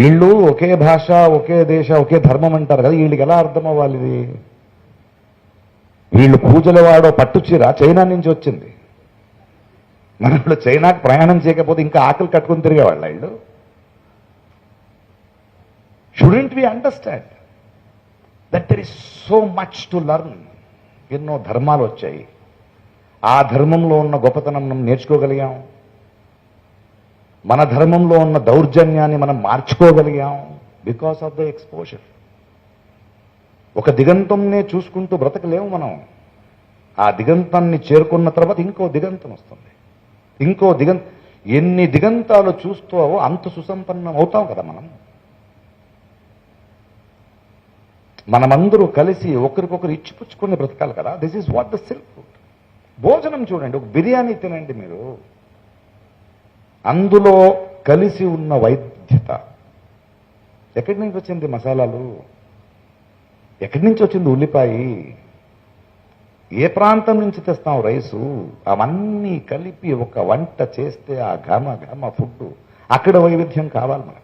వీళ్ళు ఒకే భాష ఒకే దేశ ఒకే ధర్మం అంటారు కదా వీళ్ళకి ఎలా అర్థం అవ్వాలి ఇది వీళ్ళు పూజల వాడో పట్టు చీర చైనా నుంచి వచ్చింది. మన చైనాకు చైనాకి ప్రయాణం చేయకపోతే ఇంకా ఆకలి కట్టుకుని తిరిగేవాళ్ళు వీళ్ళు? Student we understand that there is so much to learn ఎన్నో ధర్మాలు వచ్చాయి. ఆ ధర్మంలో ఉన్న గొప్పతనం మనం నేర్చుకోగలిగాం. మన ధర్మంలో ఉన్న దౌర్జన్యాన్ని మనం మార్చుకోగలిగాం బికాస్ ఆఫ్ ద ఎక్స్పోజర్ ఒక దిగంతంనే చూసుకుంటూ బ్రతకలేము మనం. ఆ దిగంతాన్ని చేరుకున్న తర్వాత ఇంకో దిగంతం వస్తుంది. ఇంకో దిగంత ఎన్ని దిగంతాలు చూస్తావో అంత సుసంపన్నం అవుతాం కదా మనం. మనమందరూ కలిసి ఒకరికొకరు ఇచ్చిపుచ్చుకుని బ్రతకాలి కదా. This is what the silk food భోజనం చూడండి ఒక బిర్యానీ తినండి మీరు. అందులో కలిసి ఉన్న వైద్యత. ఎక్కడి నుంచి వచ్చింది మసాలాలు? ఎక్కడి నుంచి వచ్చింది ఉల్లిపాయ? ఏ ప్రాంతం నుంచి తెస్తాం రైసు? అవన్నీ కలిపి ఒక వంట చేస్తే ఆ ఘమ ఘమ ఫుడ్ అక్కడ వైవిధ్యం కావాలి మనకు.